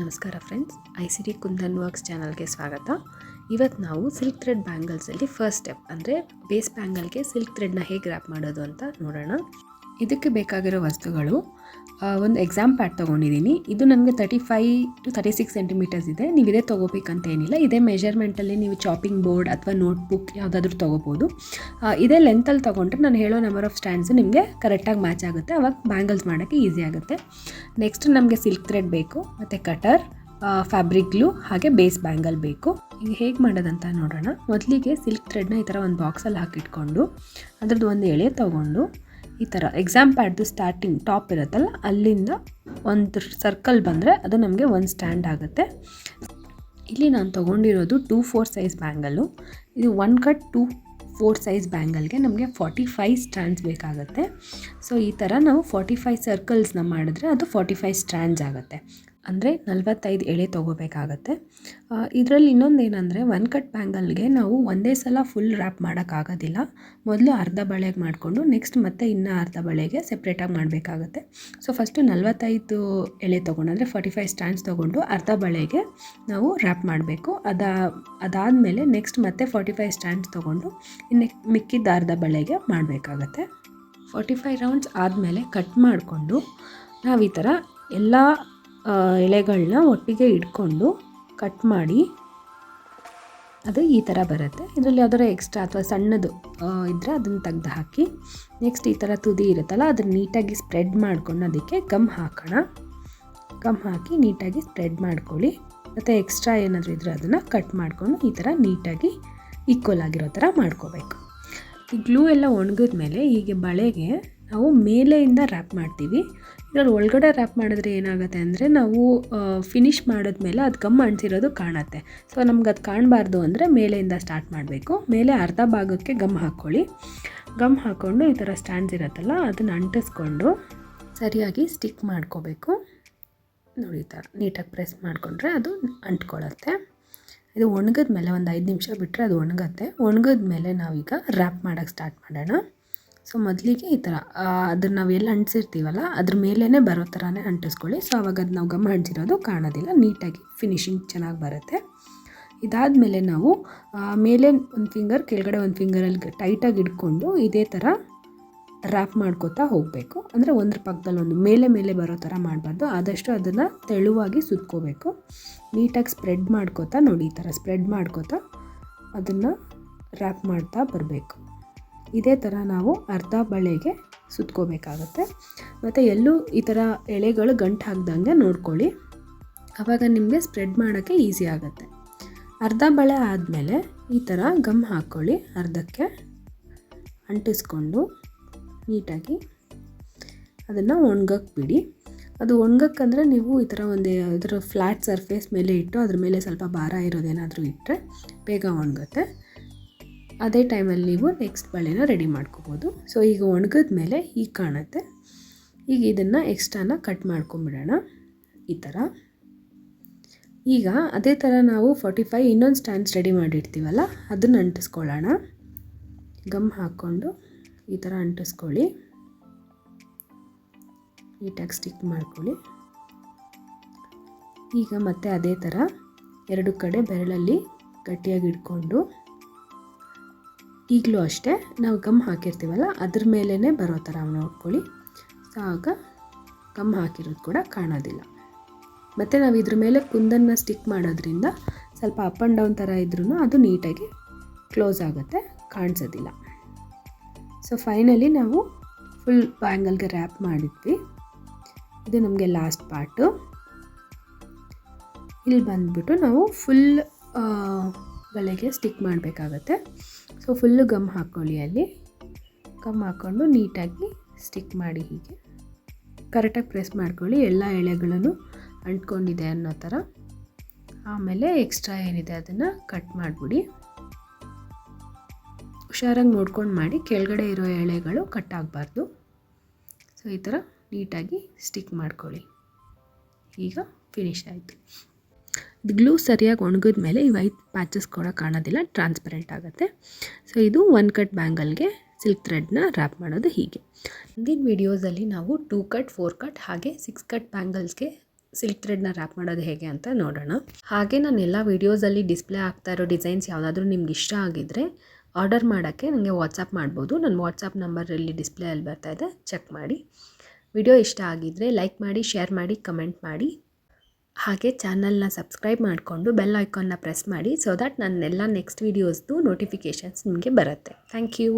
ನಮಸ್ಕಾರ friends I C D Kundan works ಚಾನಲ್ಗೆ ಸ್ವಾಗತ. ಇವತ್ತು ನಾವು ಸಿಲ್ಕ್ ಥ್ರೆಡ್ ಬ್ಯಾಂಗಲ್ಸಲ್ಲಿ ಫಸ್ಟ್ ಸ್ಟೆಪ್ ಅಂದರೆ ಬೇಸ್ ಬ್ಯಾಂಗಲ್ಗೆ ಸಿಲ್ಕ್ ಥ್ರೆಡ್ನ ಹೇಗೆ ರ್ಯಾಪ್ ಮಾಡೋದು ಅಂತ ನೋಡೋಣ. ಇದಕ್ಕೆ ಬೇಕಾಗಿರೋ ವಸ್ತುಗಳು ಒಂದು ಎಕ್ಸಾಮ್ ಪ್ಯಾಡ್ ತೊಗೊಂಡಿದ್ದೀನಿ. ಇದು ನನಗೆ thirty five to thirty six centimeters ಇದೆ. ನೀವು ಇದೇ ತೊಗೋಬೇಕಂತ ಏನಿಲ್ಲ. ಇದೇ ಮೆಷರ್ಮೆಂಟಲ್ಲಿ ನೀವು ಚಾಪಿಂಗ್ ಬೋರ್ಡ್ ಅಥವಾ ನೋಟ್ಬುಕ್ ಯಾವುದಾದ್ರೂ ತೊಗೋಬೋದು. ಇದೇ ಲೆಂತಲ್ಲಿ ತೊಗೊಂಡ್ರೆ ನಾನು ಹೇಳೋ ನಂಬರ್ ಆಫ್ ಸ್ಟ್ಯಾಂಡ್ಸು ನಿಮಗೆ ಕರೆಕ್ಟಾಗಿ ಮ್ಯಾಚ್ ಆಗುತ್ತೆ. ಅವಾಗ ಬ್ಯಾಂಗಲ್ಸ್ ಮಾಡೋಕ್ಕೆ ಈಸಿ ಆಗುತ್ತೆ. ನೆಕ್ಸ್ಟ್ ನಮಗೆ ಸಿಲ್ಕ್ ಥ್ರೆಡ್ ಬೇಕು, ಮತ್ತು ಕಟರ್ ಫ್ಯಾಬ್ರಿಕ್ ಗ್ಲೂ ಹಾಗೆ ಬೇಸ್ ಬ್ಯಾಂಗಲ್ ಬೇಕು. ಈಗ ಹೇಗೆ ಮಾಡೋದಂತ ನೋಡೋಣ. ಮೊದಲಿಗೆ ಸಿಲ್ಕ್ ಥ್ರೆಡ್ನ ಈ ಥರ ಒಂದು ಬಾಕ್ಸಲ್ಲಿ ಹಾಕಿಟ್ಕೊಂಡು, ಅದ್ರದ್ದು ಒಂದು ಎಳೆ ತೊಗೊಂಡು ಈ ಥರ ಎಕ್ಸಾಮ್ ಪ್ಯಾಡ್ದು ಸ್ಟಾರ್ಟಿಂಗ್ ಟಾಪ್ ಇರುತ್ತಲ್ಲ, ಅಲ್ಲಿಂದ ಒಂದು ಸರ್ಕಲ್ ಬಂದರೆ ಅದು ನಮಗೆ ಒಂದು ಸ್ಟ್ಯಾಂಡ್ ಆಗುತ್ತೆ. ಇಲ್ಲಿ ನಾನು ತೊಗೊಂಡಿರೋದು ಟೂ ಫೋರ್ ಸೈಜ್ ಬ್ಯಾಂಗಲ್ಲು ಇದು one cut two four size ಬ್ಯಾಂಗಲ್ಗೆ ನಮಗೆ ಫಾರ್ಟಿ ಫೈವ್ ಸ್ಟ್ಯಾಂಡ್ಸ್ ಬೇಕಾಗುತ್ತೆ. ಸೊ ಈ ಥರ ನಾವು ಫಾರ್ಟಿ ಫೈವ್ ಸರ್ಕಲ್ಸ್ನ ಮಾಡಿದ್ರೆ ಅದು ಫಾರ್ಟಿ ಫೈವ್ ಸ್ಟ್ಯಾಂಡ್ಸ್ ಆಗುತ್ತೆ. ಅಂದರೆ ನಲ್ವತ್ತೈದು ಎಳೆ ತೊಗೋಬೇಕಾಗತ್ತೆ. ಇದರಲ್ಲಿ ಇನ್ನೊಂದು ಏನಂದರೆ ಒನ್ ಕಟ್ ಬ್ಯಾಂಗಲ್ಗೆ ನಾವು ಒಂದೇ ಸಲ ಫುಲ್ ರ್ಯಾಪ್ ಮಾಡೋಕ್ಕಾಗೋದಿಲ್ಲ. ಮೊದಲು ಅರ್ಧ ಬಳೆಗೆ ಮಾಡಿಕೊಂಡು ನೆಕ್ಸ್ಟ್ ಮತ್ತೆ ಇನ್ನೂ ಅರ್ಧ ಬಳೆಗೆ ಸೆಪ್ರೇಟಾಗಿ ಮಾಡಬೇಕಾಗತ್ತೆ. ಸೊ ಫಸ್ಟು ನಲವತ್ತೈದು ಎಳೆ ತೊಗೊಂಡು, ಅಂದರೆ ಫಾರ್ಟಿ ಫೈವ್ ಸ್ಟ್ಯಾಂಡ್ಸ್ ತೊಗೊಂಡು ಅರ್ಧ ಬಳೆಗೆ ನಾವು ರ್ಯಾಪ್ ಮಾಡಬೇಕು. ಅದಾ, ಅದಾದಮೇಲೆ ನೆಕ್ಸ್ಟ್ ಮತ್ತೆ ಫಾರ್ಟಿ ಫೈವ್ ಸ್ಟ್ಯಾಂಡ್ಸ್ ತೊಗೊಂಡು ಇನ್ನು ಮಿಕ್ಕಿದ್ದ ಅರ್ಧ ಬಳೆಗೆ ಮಾಡಬೇಕಾಗತ್ತೆ. ಫಾರ್ಟಿ ಫೈವ್ ರೌಂಡ್ಸ್ ಆದಮೇಲೆ ಕಟ್ ಮಾಡಿಕೊಂಡು ನಾವು ಈ ಥರ ಎಲ್ಲ ಎಳೆಗಳನ್ನ ಒಟ್ಟಿಗೆ ಇಟ್ಕೊಂಡು ಕಟ್ ಮಾಡಿ, ಅದು ಈ ಥರ ಬರುತ್ತೆ. ಇದರಲ್ಲಿ ಯಾವ್ದಾರು ಎಕ್ಸ್ಟ್ರಾ ಅಥವಾ ಸಣ್ಣದು ಇದ್ದರೆ ಅದನ್ನು ತೆಗ್ದು ಹಾಕಿ ನೆಕ್ಸ್ಟ್ ಈ ಥರ ತುದಿ ಇರುತ್ತಲ್ಲ, ಅದನ್ನು ನೀಟಾಗಿ ಸ್ಪ್ರೆಡ್ ಮಾಡ್ಕೊಂಡು ಅದಕ್ಕೆ ಗಮ್ ಹಾಕೋಣ. ಗಮ್ ಹಾಕಿ ನೀಟಾಗಿ ಸ್ಪ್ರೆಡ್ ಮಾಡ್ಕೊಳ್ಳಿ. ಮತ್ತು ಎಕ್ಸ್ಟ್ರಾ ಏನಾದರೂ ಇದ್ದರೆ ಅದನ್ನು ಕಟ್ ಮಾಡಿಕೊಂಡು ಈ ಥರ ನೀಟಾಗಿ ಈಕ್ವಲ್ ಆಗಿರೋ ಥರ ಮಾಡ್ಕೋಬೇಕು. ಈ ಗ್ಲೂ ಎಲ್ಲ ಒಣಗಿದ ಮೇಲೆ ಹೀಗೆ ಬಳೆಗೆ ನಾವು ಮೇಲೆಯಿಂದ ರ್ಯಾಪ್ ಮಾಡ್ತೀವಿ. ಇದರಲ್ಲಿ ಒಳಗಡೆ ರ್ಯಾಪ್ ಮಾಡಿದ್ರೆ ಏನಾಗುತ್ತೆ ಅಂದರೆ ನಾವು ಫಿನಿಷ್ ಮಾಡಿದ್ಮೇಲೆ ಅದು ಗಮ್ ಅಂಟಿರೋದು ಕಾಣುತ್ತೆ. ಸೊ ನಮ್ಗೆ ಅದು ಕಾಣಬಾರ್ದು ಅಂದರೆ ಮೇಲೆಯಿಂದ ಸ್ಟಾರ್ಟ್ ಮಾಡಬೇಕು. ಮೇಲೆ ಅರ್ಧ ಭಾಗಕ್ಕೆ ಗಮ್ ಹಾಕ್ಕೊಳ್ಳಿ ಗಮ್ ಹಾಕ್ಕೊಂಡು ಈ ಥರ ಸ್ಟ್ಯಾಂಡ್ಸ್ ಇರುತ್ತಲ್ಲ, ಅದನ್ನು ಅಂಟಿಸ್ಕೊಂಡು ಸರಿಯಾಗಿ ಸ್ಟಿಕ್ ಮಾಡ್ಕೋಬೇಕು. ನೋಡಿ ಥರ ನೀಟಾಗಿ ಪ್ರೆಸ್ ಮಾಡಿಕೊಂಡ್ರೆ ಅದು ಅಂಟ್ಕೊಳ್ಳುತ್ತೆ ಇದು ಒಣಗಿದ ಮೇಲೆ ಒಂದು ಐದು ನಿಮಿಷ ಬಿಟ್ಟರೆ ಅದು ಒಣಗತ್ತೆ. ಮೇಲೆ ನಾವೀಗ ರ್ಯಾಪ್ ಮಾಡೋಕ್ಕೆ ಸ್ಟಾರ್ಟ್ ಮಾಡೋಣ. ಸೊ ಮೊದಲಿಗೆ ಈ ಥರ ಅದನ್ನು ನಾವು ಎಲ್ಲಿ ಅಂಟಿಸಿರ್ತೀವಲ್ಲ, ಅದ್ರ ಮೇಲೇ ಬರೋ ಥರನೇ ಅಂಟಿಸ್ಕೊಳ್ಳಿ. ಸೊ ಅವಾಗ ಅದು ನಾವು ಗಮ ಅಂಟಿರೋದು ಕಾಣೋದಿಲ್ಲ. ನೀಟಾಗಿ ಫಿನಿಶಿಂಗ್ ಚೆನ್ನಾಗಿ ಬರುತ್ತೆ. ಇದಾದ ಮೇಲೆ ನಾವು ಮೇಲೆ ಒಂದು ಫಿಂಗರ್ ಕೆಳಗಡೆ ಒಂದು ಫಿಂಗರಲ್ಲಿ ಟೈಟಾಗಿ ಇಟ್ಕೊಂಡು ಇದೇ ಥರ ರ್ಯಾಪ್ ಮಾಡ್ಕೋತಾ ಹೋಗಬೇಕು. ಅಂದರೆ ಒಂದ್ರ ಪಕ್ಕದಲ್ಲಿ ಒಂದು, ಮೇಲೆ ಮೇಲೆ ಬರೋ ಥರ ಮಾಡಬಾರ್ದು. ಆದಷ್ಟು ಅದನ್ನು ತೆಳುವಾಗಿ ಸುತ್ಕೋಬೇಕು. ನೀಟಾಗಿ ಸ್ಪ್ರೆಡ್ ಮಾಡ್ಕೋತಾ ನೋಡಿ, ಈ ಥರ ಸ್ಪ್ರೆಡ್ ಮಾಡ್ಕೋತಾ ಅದನ್ನು ರ್ಯಾಪ್ ಮಾಡ್ತಾ ಬರಬೇಕು. ಇದೇ ಥರ ನಾವು ಅರ್ಧ ಬಳೆಗೆ ಸುತ್ಕೋಬೇಕಾಗತ್ತೆ. ಮತ್ತು ಎಲ್ಲೂ ಈ ಥರ ಎಳೆಗಳು ಗಂಟು ಹಾಕ್ದಂಗೆ ನೋಡ್ಕೊಳ್ಳಿ. ಆವಾಗ ನಿಮಗೆ ಸ್ಪ್ರೆಡ್ ಮಾಡೋಕ್ಕೆ ಈಸಿ ಆಗುತ್ತೆ. ಅರ್ಧ ಬಳೆ ಆದಮೇಲೆ ಈ ಥರ ಗಮ್ ಹಾಕ್ಕೊಳ್ಳಿ, ಅರ್ಧಕ್ಕೆ ಅಂಟಿಸ್ಕೊಂಡು ನೀಟಾಗಿ ಅದನ್ನು ಒಣಗಕ್ಕೆ ಬಿಡಿ ಅದು ಒಣಗಕ್ಕಂದ್ರೆ ನೀವು ಈ ಥರ ಒಂದು ಇದರ ಫ್ಲ್ಯಾಟ್ ಸರ್ಫೇಸ್ ಮೇಲೆ ಇಟ್ಟು ಅದ್ರ ಮೇಲೆ ಸ್ವಲ್ಪ ಭಾರ ಇರೋದೇನಾದರೂ ಇಟ್ಟರೆ ಬೇಗ ಒಣಗುತ್ತೆ. ಅದೇ ಟೈಮಲ್ಲಿ ನೀವು ನೆಕ್ಸ್ಟ್ ಬಳೆನ ರೆಡಿ ಮಾಡ್ಕೋಬೋದು. ಸೊ ಈಗ ಒಣಗಿದ ಮೇಲೆ ಈಗ ಕಾಣುತ್ತೆ. ಈಗ ಇದನ್ನು ಎಕ್ಸ್ಟ್ರಾನ ಕಟ್ ಮಾಡ್ಕೊಂಬಿಡೋಣ. ಈ ಥರ ಈಗ ಅದೇ ಥರ ನಾವು ಫಾರ್ಟಿ ಫೈವ್ ಇನ್ನೊಂದು ಸ್ಟ್ಯಾಂಡ್ಸ್ ರೆಡಿ ಮಾಡಿರ್ತೀವಲ್ಲ, ಅದನ್ನು ಅಂಟಿಸ್ಕೊಳ್ಳೋಣ. ಗಮ್ ಹಾಕ್ಕೊಂಡು ಈ ಥರ ಅಂಟಿಸ್ಕೊಳ್ಳಿ. ನೀಟಾಗಿ ಸ್ಟಿಕ್ ಮಾಡ್ಕೊಳ್ಳಿ. ಈಗ ಮತ್ತೆ ಅದೇ ಥರ ಎರಡು ಕಡೆ ಬೆರಳಲ್ಲಿ ಗಟ್ಟಿಯಾಗಿ ಇಟ್ಕೊಂಡು ಈಗಲೂ ಅಷ್ಟೇ ನಾವು ಗಮ್ ಹಾಕಿರ್ತೀವಲ್ಲ, ಅದ್ರ ಮೇಲೇ ಬರೋ ಥರ ನೋಡ್ಕೊಳ್ಳಿ. ಆಗ ಗಮ್ ಹಾಕಿರೋದು ಕೂಡ ಕಾಣೋದಿಲ್ಲ. ಮತ್ತು ನಾವು ಇದ್ರ ಮೇಲೆ ಕುಂದನ್ನು ಸ್ಟಿಕ್ ಮಾಡೋದ್ರಿಂದ ಸ್ವಲ್ಪ ಅಪ್ ಆ್ಯಂಡ್ ಡೌನ್ ಥರ ಇದ್ರೂ ಅದು ನೀಟಾಗಿ ಕ್ಲೋಸ್ ಆಗುತ್ತೆ, ಕಾಣಿಸೋದಿಲ್ಲ. ಸೊ ಫೈನಲಿ ನಾವು ಫುಲ್ ಬ್ಯಾಂಗಲ್ಗೆ ರ್ಯಾಪ್ ಮಾಡಿದ್ವಿ. ಇದು ನಮಗೆ ಲಾಸ್ಟ್ ಪಾರ್ಟು ಇಲ್ಲಿ ಬಂದ್ಬಿಟ್ಟು ನಾವು ಫುಲ್ ಬಲೆಗೆ ಸ್ಟಿಕ್ ಮಾಡಬೇಕಾಗತ್ತೆ. ಸೊ ಫುಲ್ಲು ಗಮ್ ಹಾಕ್ಕೊಳ್ಳಿ ಅಲ್ಲಿ. ಗಮ್ ಹಾಕ್ಕೊಂಡು ನೀಟಾಗಿ ಸ್ಟಿಕ್ ಮಾಡಿ ಹೀಗೆ. ಕರೆಕ್ಟಾಗಿ ಪ್ರೆಸ್ ಮಾಡ್ಕೊಳ್ಳಿ. ಎಲ್ಲ ಎಳೆಗಳನ್ನು ಅಂಟ್ಕೊಂಡಿದೆ ಅನ್ನೋ ಥರ. ಆಮೇಲೆ ಎಕ್ಸ್ಟ್ರಾ ಏನಿದೆ ಅದನ್ನು ಕಟ್ ಮಾಡಿಬಿಡಿ. ಹುಷಾರಾಗಿ ನೋಡ್ಕೊಂಡು ಮಾಡಿ. ಕೆಳಗಡೆ ಇರೋ ಎಳೆಗಳು ಕಟ್ ಆಗಬಾರ್ದು. ಸೊ ಈ ಥರ ನೀಟಾಗಿ ಸ್ಟಿಕ್ ಮಾಡ್ಕೊಳ್ಳಿ. ಈಗ ಫಿನಿಶ್ ಆಯಿತು. ಗ್ಲೂ ಸರಿಯಾಗಿ ಒಣಗಿದ ಮೇಲೆ ಈ ವೈಟ್ ಪ್ಯಾಚಸ್ ಕೂಡ ಕಾಣೋದಿಲ್ಲ ಟ್ರಾನ್ಸ್ಪರೆಂಟ್ ಆಗುತ್ತೆ. ಸೊ ಇದು ಒನ್ ಕಟ್ ಬ್ಯಾಂಗಲ್ಗೆ ಸಿಲ್ಕ್ ಥ್ರೆಡ್ನ ರ್ಯಾಪ್ ಮಾಡೋದು ಹೀಗೆ. ಹಿಂದಿನ ವೀಡಿಯೋಸಲ್ಲಿ ನಾವು ಟೂ ಕಟ್ ಫೋರ್ ಕಟ್ ಹಾಗೆ ಸಿಕ್ಸ್ ಕಟ್ ಬ್ಯಾಂಗಲ್ಸ್ಗೆ ಸಿಲ್ಕ್ ಥ್ರೆಡ್ನ ರ್ಯಾಪ್ ಮಾಡೋದು ಹೇಗೆ ಅಂತ ನೋಡೋಣ. ಹಾಗೆ ನಾನು ಎಲ್ಲ ವೀಡಿಯೋಸಲ್ಲಿ ಡಿಸ್ಪ್ಲೇ ಆಗ್ತಾ ಇರೋ ಡಿಸೈನ್ಸ್ ಯಾವುದಾದ್ರೂ ನಿಮ್ಗೆ ಇಷ್ಟ ಆಗಿದ್ದರೆ ಆರ್ಡರ್ ಮಾಡೋಕ್ಕೆ ನನಗೆ ವಾಟ್ಸಪ್ ಮಾಡ್ಬೋದು. ನನ್ನ ವಾಟ್ಸಪ್ ನಂಬರಲ್ಲಿ ಡಿಸ್ಪ್ಲೇ ಅಲ್ಲಿ ಬರ್ತಾ ಇದೆ ಚೆಕ್ ಮಾಡಿ. ವಿಡಿಯೋ ಇಷ್ಟ ಆಗಿದ್ದರೆ ಲೈಕ್ ಮಾಡಿ ಶೇರ್ ಮಾಡಿ ಕಮೆಂಟ್ ಮಾಡಿ. ಹಾಗೆ ಚಾನಲ್ನ ಸಬ್ಸ್ಕ್ರೈಬ್ ಮಾಡಿಕೊಂಡು ಬೆಲ್ ಐಕಾನ್ನ ಪ್ರೆಸ್ ಮಾಡಿ ಸೊ ದ್ಯಾಟ್ ನನ್ನ ಎಲ್ಲ ನೆಕ್ಸ್ಟ್ ವೀಡಿಯೋಸ್ದು ನೋಟಿಫಿಕೇಷನ್ಸ್ ನಿಮಗೆ ಬರುತ್ತೆ. Thank you